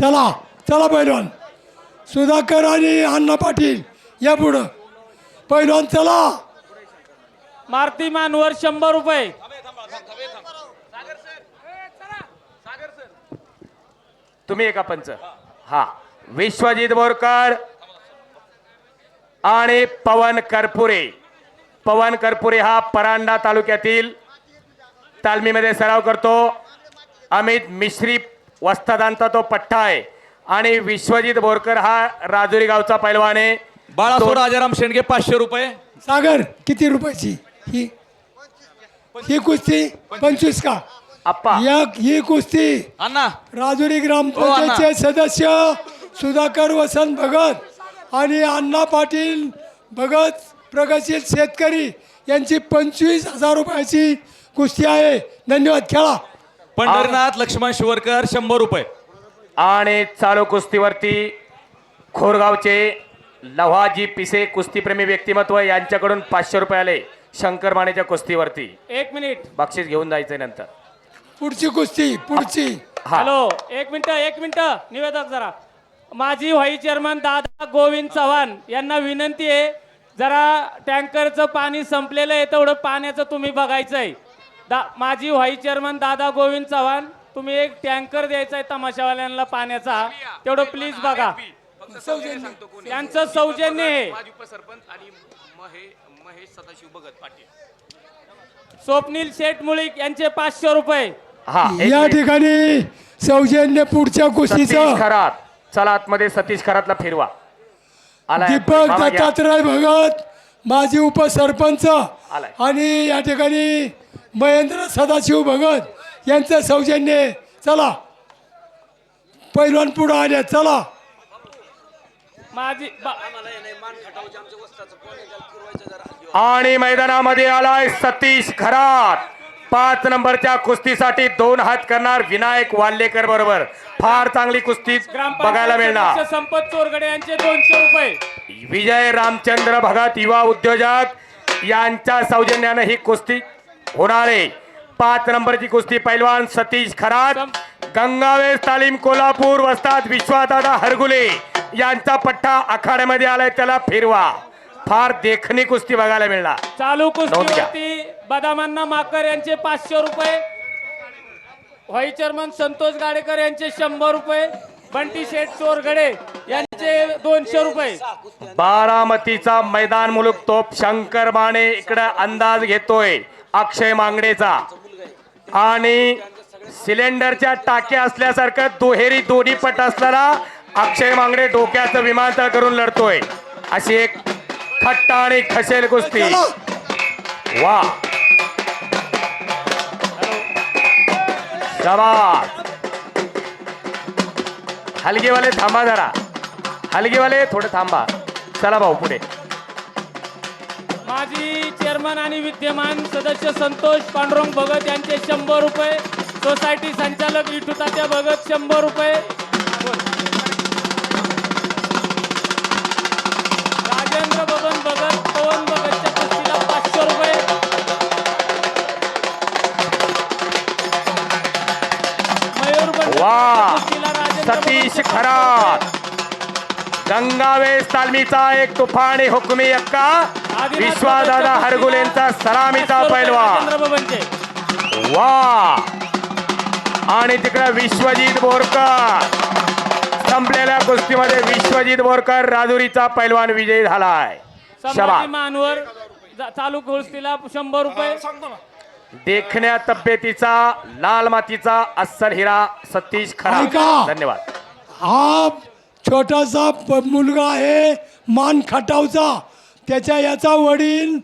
चला चला पैलवान. सुधाकर आणि अण्णा पाटील या पुढं. पैलवान चला. मारुती मानवर शंभर रुपये. तुम्ही एका पंच. हा. विश्वजित बोरकर आणि पवन करपुरे. पवन करपुरे हा परांडा तालुक्यातील तालमीमध्ये सराव करतो. अमित मिश्री वस्तादांचा तो पठ्ठा आहे. आणि विश्वजित बोरकर हा राजुरी गावचा पैलवान आहे. बाळासो राजाराम शेंडगे पाचशे रुपये. सागर किती रुपयाची? ही ही कुस्ती पंचवीस का? आप्पा ही कुस्ती अण्णा. राजुरी हो, ग्रामपंचायतचे सदस्य सुधाकर वसंत भगत आणि अण्णा पाटील भगत प्रगतशील शेतकरी यांची पंचवीस हजार रुपयाची कुस्ती आहे. धन्यवाद खेळा. पंढरीनाथ लक्ष्मण शिवरकर शंभर रुपये. आणि चालू कुस्तीवरती खोरगावचे लव्हाजी पिसे कुस्तीप्रेमी व्यक्तिमत्व यांच्याकडून पाचशे रुपये आले शंकर मानेच्या कुस्तीवरती. एक मिनिट. बक्षीस घेऊन जायचंय नंतर. पुढची कुस्ती पुढची. हा. हॅलो एक मिनिट एक मिनिट. निवेदक जरा. माजी व्हाईस चेअरमन दादा गोविंद चव्हाण यांना विनंती आहे जरा टँकरचं पाणी संपलेलं आहे तेवढं पाण्याचं तुम्ही बघायचं आहे दा माजी व्हाईस चेअरमन दादा गोविंद चव्हाण तुम्ही एक टँकर द्यायचा आहे तमाशावाल्यांना पाण्याचा. तेवढं प्लीज बघा. त्यांचं सौजन्य. आहे. स्वप्नील शेठ मुळीक यांचे पाचशे रुपये. हा या. ठिकाणी सौजन्य पुढच्या सतीश कुस्तीचं खरात. चला आतमध्ये सतीश खरातला फिरवा. आलाय. दीपक. दत्तात्रय भगत माजी उपसरपंच. आणि या ठिकाणी महेंद्र सदाशिव भगत यांचं सौजन्य चला. पैलवान पुढं आले. चला. माझी आणि मैदानामध्ये आलाय सतीश खरात पाच नंबरच्या कुस्तीसाठी दोन हात करणार विनायक वाल्लेकर बरोबर. फार चांगली कुस्ती बघायला मिळणार. संपत चोरगडे यांचे दोनशे रुपये. विजय रामचंद्र भगत युवा उद्योजक यांच्या सौजन्यानं ही कुस्ती होणार. आहे पाच नंबरची कुस्ती पैलवान सतीश खरात. गंगावेस तालीम कोल्हापूर वस्ताद विश्वादादा हरगुले. यांचा पट्टा आखाड्यामध्ये आलाय त्याला फिरवा. फार देखणी कुस्ती बघायला मिळणार. चालू. कुस्तीवरती बदामांना माकर यांचे पाचशे रुपये. व्हाईस चेअरमन संतोष गाडेकर यांचे शंभर रुपये. बंटी शेठ चोरगडे यांचे दोनशे रुपये. बारामतीचा मैदान मुलूक तोप शंकर माने इकडे अंदाज घेतोय. अक्षय मांगडेचा. आणि सिलेंडरच्या टाक्या असल्यासारखं दुहेरी दोन्ही पट असणारा अक्षय मांगडे डोक्याचं विमानतळ करून लढतोय. अशी एक खट्टा आणि खसेल कुस्ती. वा. हलगेवाले थांबा जरा. हलगेवाले थोडे थांबा. चला भाऊ पुढे. माजी चेअरमन आणि विद्यमान सदस्य संतोष पांडुरंग भगत यांचे शंभर रुपये. सोसायटी संचालक विठुतात्या भगत शंभर रुपये. राजेंद्र बबन भगत पवन भगतच्या कुस्तीला पाचशे रुपये. मयूर भगत सतीश खरात. गंगावेस तालमीचा एक तुफानी हुकमी अक्का विश्वादादा हरगुलेंचा सलामीचा 500 रुपये पैलवान वा. आणि तिकडे विश्वजित बोरकर. संपलेल्या कुस्तीमध्ये विश्वजित बोरकर राजुरीचा पैलवान विजयी झालाय. मानवर चालू कुस्तीला शंभर रुपये. देखण्या तब्येतीचा लाल मातीचा अस्सल हिरा सतीश खरा. धन्यवाद. हा छोटासा प- मुलगा आहे मान खटावचा. त्याच्या याचा वडील